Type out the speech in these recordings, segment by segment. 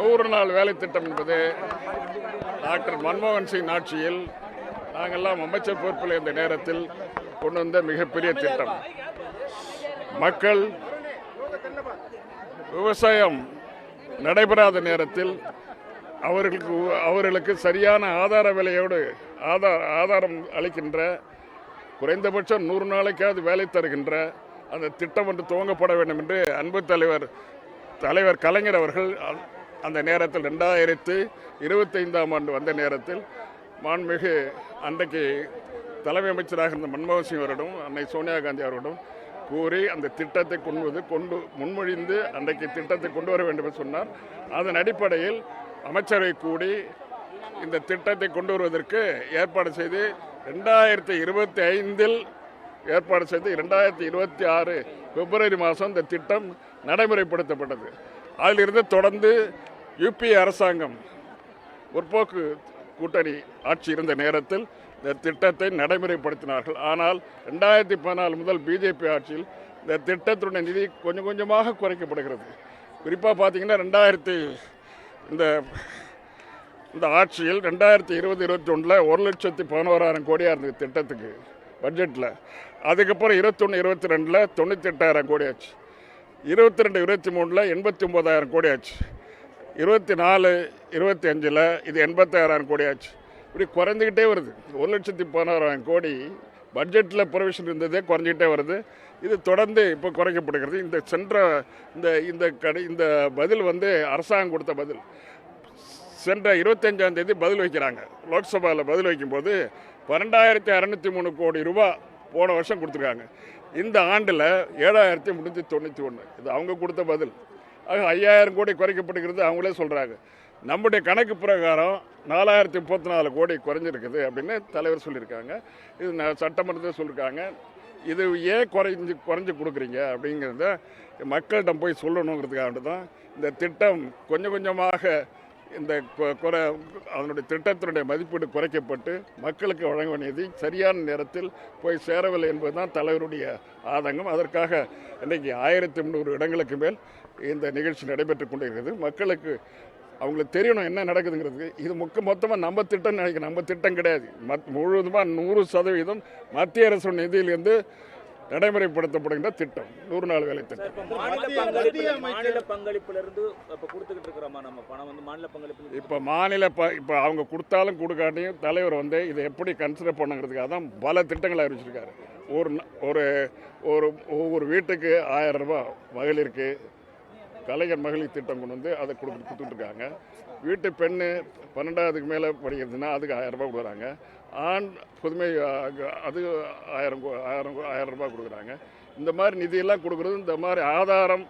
நூறு நாள் வேலை திட்டம் என்பது டாக்டர் மன்மோகன் சிங் ஆட்சியில் நாங்கள்லாம் அமைச்சர் பொறுப்பில் இருந்த நேரத்தில் கொண்டு வந்த மிகப்பெரிய திட்டம். மக்கள் விவசாயம் நடைபெறாத நேரத்தில் அவர்களுக்கு அவர்களுக்கு சரியான ஆதார விலையோடு ஆதார ஆதாரம் அளிக்கின்ற குறைந்தபட்சம் நூறு நாளைக்காவது வேலை தருகின்ற அந்த திட்டம் ஒன்று துவங்கப்பட வேண்டும் என்று அன்பு தலைவர் தலைவர் கலைஞர் அவர்கள் அந்த நேரத்தில் ரெண்டாயிரத்து இருபத்தைந்தாம் ஆண்டு வந்த நேரத்தில் மாண்புமிகு அன்றைக்கு தலைமை அமைச்சராக இருந்த மன்மோகன் சிங் அவரிடம் அன்னை சோனியா காந்தி அவரிடம் கூறி அந்த திட்டத்தை கொண்டு கொண்டு முன்மொழிந்து அன்றைக்கு திட்டத்தை கொண்டு வர வேண்டும் என்று சொன்னார். அதன் அடிப்படையில் அமைச்சரவை கூடி இந்த திட்டத்தை கொண்டு வருவதற்கு ஏற்பாடு செய்து ரெண்டாயிரத்தி இருபத்தி ஐந்தில் ஏற்பாடு செய்து ரெண்டாயிரத்தி இருபத்தி ஆறு பிப்ரவரி மாதம் இந்த திட்டம் நடைமுறைப்படுத்தப்பட்டது. அதிலிருந்து தொடர்ந்து யுபிஏ அரசாங்கம் முற்போக்கு கூட்டணி ஆட்சி இருந்த நேரத்தில் இந்த திட்டத்தை நடைமுறைப்படுத்தினார்கள். ஆனால் ரெண்டாயிரத்தி பதினாலு முதல் பிஜேபி ஆட்சியில் இந்த திட்டத்தினுடைய நிதி கொஞ்சம் கொஞ்சமாக குறைக்கப்படுகிறது. குறிப்பாக பார்த்தீங்கன்னா ரெண்டாயிரத்தி இந்த இந்த ஆட்சியில் ரெண்டாயிரத்தி இருபது இருபத்தி ஒன்றில் ஒரு லட்சத்தி பதினோராயிரம் கோடியாக இருந்தது திட்டத்துக்கு பட்ஜெட்டில் அதுக்கப்புறம் இருபத்தொன்று இருபத்தி ரெண்டில் தொண்ணூற்றி எட்டாயிரம் கோடி ஆச்சு இருபத்தி ரெண்டு இருபத்தி மூணில் எண்பத்தி ஒம்பதாயிரம் கோடி ஆச்சு இருபத்தி நாலு இருபத்தி அஞ்சில் இது எண்பத்தாயிரம் கோடி ஆச்சு இப்படி குறைஞ்சிக்கிட்டே வருது. ஒரு லட்சத்தி பதினாறாயிரம் கோடி பட்ஜெட்டில் ப்ரொவிஷன் இருந்ததே குறைஞ்சிக்கிட்டே வருது. இது தொடர்ந்து இப்போ குறைக்கப்படுகிறது. இந்த சென்ற இந்த இந்த கடை இந்த பதில் வந்து அரசாங்கம் கொடுத்த பதில். சென்ற இருபத்தஞ்சாம் தேதி பதில் வைக்கிறாங்க. லோக்சபாவில் பதில் வைக்கும்போது பன்னெண்டாயிரத்தி அறநூற்றி மூணு கோடி ரூபா போன வருஷம் கொடுத்துருக்காங்க. இந்த ஆண்டில் ஏழாயிரத்தி முந்நூற்றி தொண்ணூற்றி ஒன்று இது அவங்க கொடுத்த பதில். ஆக ஐயாயிரம் கோடி குறைக்கப்படுகிறது அவங்களே சொல்கிறாங்க நம்முடைய கணக்கு பிரகாரம் நாலாயிரத்தி முப்பத்தி நாலு கோடி குறைஞ்சிருக்குது அப்படின்னு தலைவர் சொல்லியிருக்காங்க. இது ந- சட்டமன்றத்தில் சொல்லியிருக்காங்க. இது ஏன் குறைஞ்சி குறைஞ்சி கொடுக்குறீங்க அப்படிங்கிறத மக்களிடம் போய் சொல்லணுங்கிறதுக்காக தான் இந்த திட்டம் கொஞ்சம் கொஞ்சமாக இந்த குறை அதனுடைய திட்டத்தினுடைய மதிப்பீடு குறைக்கப்பட்டு மக்களுக்கு வழங்க வேண்டியது சரியான நேரத்தில் போய் சேரவில்லை என்பதுதான் தலைவருடைய ஆதங்கம். அதற்காக இன்றைக்கி ஆயிரத்தி முந்நூறு இடங்களுக்கு மேல் இந்த நிகழ்ச்சி நடைபெற்று கொண்டிருக்கிறது. மக்களுக்கு அவங்களுக்கு தெரியணும் என்ன நடக்குதுங்கிறது. இது முக்க மொத்தமாக நம்ம திட்டம் நினைக்கிறேன். நம்ம திட்டம் கிடையாது. மத் முழுவதுமாக நூறு சதவீதம் மத்திய அரசு நிதியிலிருந்து நடைமுறைப்படுத்தப்படுகின்ற திட்டம். நூறு நாள் வேலை திட்டம். இப்ப மாநில பங்களிப்பு மாநில பங்களிப்புல இருந்து இப்ப கொடுத்துக்கிட்டு இருக்கிறோமா நம்ம பணம் வந்து மாநில பங்களிப்பு இப்போ மாநில ப இப்போ அவங்க கொடுத்தாலும் கொடுக்காட்டியும் தலைவர் வந்து இதை எப்படி கன்சிடர் பண்ணுங்கிறதுக்காக தான் பல திட்டங்களை அறிவிச்சிருக்காரு. ஒரு ஒரு ஒரு ஒவ்வொரு வீட்டுக்கு ஆயிரம் ரூபாய் மகளிருக்கு கலைஞர் மகளிர் திட்டம் கொண்டு வந்து அதை கொடுத்து கொடுத்துட்ருக்காங்க. வீட்டு பெண்ணு பன்னெண்டாவதுக்கு மேலே படிக்கிறதுனா அதுக்கு ஆயிரம் ரூபாய் கொடுக்குறாங்க. ஆண் புதுமை அது ஆயிரம் கோ- ஆயிரம் ஆயிரம் ரூபாய் கொடுக்குறாங்க. இந்த மாதிரி நிதியெல்லாம் கொடுக்குறது இந்த மாதிரி ஆதாரம்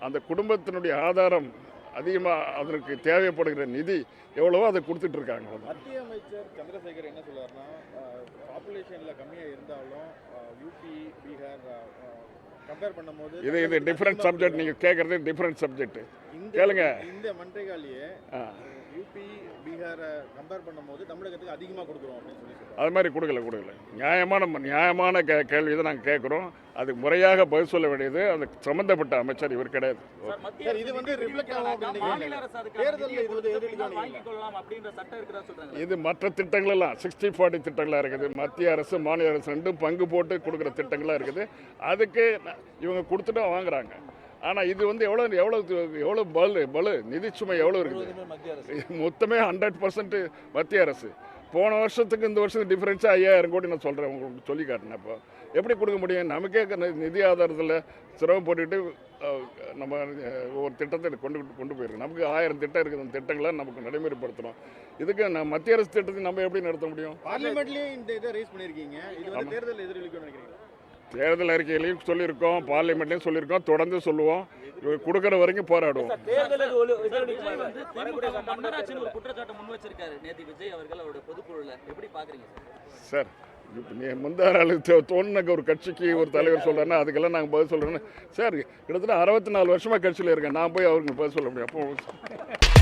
அந்த குடும்பத்தினுடைய ஆதாரம் அதிகமாக அதற்கு தேவைப்படுகிற நிதி எவ்வளவோ அதை கொடுத்துட்ருக்காங்க. மத்திய அமைச்சர் சந்திரசேகர் என்ன சொல்லுவார்னா பாப்புலேஷனில் கம்மியாக இருந்தாலும் யூபி பீகார் கம்பேர் பண்ணும்போது இது இது டிஃப்ரெண்ட் சப்ஜெக்ட் நீங்கள் கேட்குறது டிஃப்ரெண்ட் சப்ஜெக்ட் இந்த கேளுங்க. இந்த மன்றைகாலியே யூபி பீகாரை கம்பேர் பண்ணும்போது தமிழகத்துக்கு அதிகமா கொடுக்குறோம் அப்படின்னு சொல்லி சொல்றாரு அது மாதிரி கொடுக்கல கொடுக்கல. நியாயமான நியாயமான கே கேள்வி தான் நாங்கள் கேட்குறோம். அதுக்கு முறையாக பதில் சொல்ல வேண்டியது. அந்த சம்பந்தப்பட்ட அமைச்சர் இவர் கிடையாது. இது வந்து இது மற்ற திட்டங்களெல்லாம் சிக்ஸ்டி ஃபார்ட்டி திட்டங்களாக இருக்குது. மத்திய அரசு மாநில அரசு ரெண்டும் பங்கு போட்டு கொடுக்குற திட்டங்களாக இருக்குது. அதுக்கு இவங்க கொடுத்துட்டு வாங்குறாங்க. ஆனால் இது வந்து எவ்வளோ எவ்வளோ எவ்வளோ பலு பலு நிதிச்சுமை எவ்வளோ இருக்குது? மொத்தமே ஹண்ட்ரட் பர்சன்ட் மத்திய அரசு. போன வருஷத்துக்கு இந்த வருஷத்துக்கு டிஃப்ரென்ஸாக ஐயாயிரம் கோடி நான் சொல்கிறேன் உங்களுக்கு சொல்லி காட்டினேன் இப்போ எப்படி கொடுக்க முடியும்? நமக்கே நிதி ஆதாரத்தில் சிரமப்பட்டுட்டு அஹ், நம்ம ஒரு திட்டத்தை கொண்டு கொண்டு போயிருக்கு நமக்கு ஆயிரம் திட்டம் இருக்குது அந்த திட்டங்களை நமக்கு நடைமுறைப்படுத்தணும். இதுக்கு நம்ம மத்திய அரசு திட்டத்தை நம்ம எப்படி நடத்த முடியும்? பார்லிமெண்ட்லயும் இந்த இதை ரைஸ் இது வந்து தேர்தல் எதிரொலிக்கும் நினைக்கிறீங்க. தேர்தல் அறிக்கையிலையும் சொல்லியிருக்கோம் பார்லிமெண்ட்லையும் சொல்லியிருக்கோம் தொடர்ந்து சொல்லுவோம். கொடுக்குற வரைக்கும் போராடுவோம். சார் சார் இப்போ நீ முந்தார ஆளு தோணுனக்கு ஒரு கட்சிக்கு ஒரு தலைவர் சொல்கிறேன்னா அதுக்கெல்லாம் நாங்கள் பதில் சொல்கிறேன்னு சார் கிட்டத்தட்ட அறுபத்தி நாலு வருஷமாக கட்சியில் இருக்கேன். நான் போய் அவருக்கு பதில் சொல்ல முடியும். அப்போ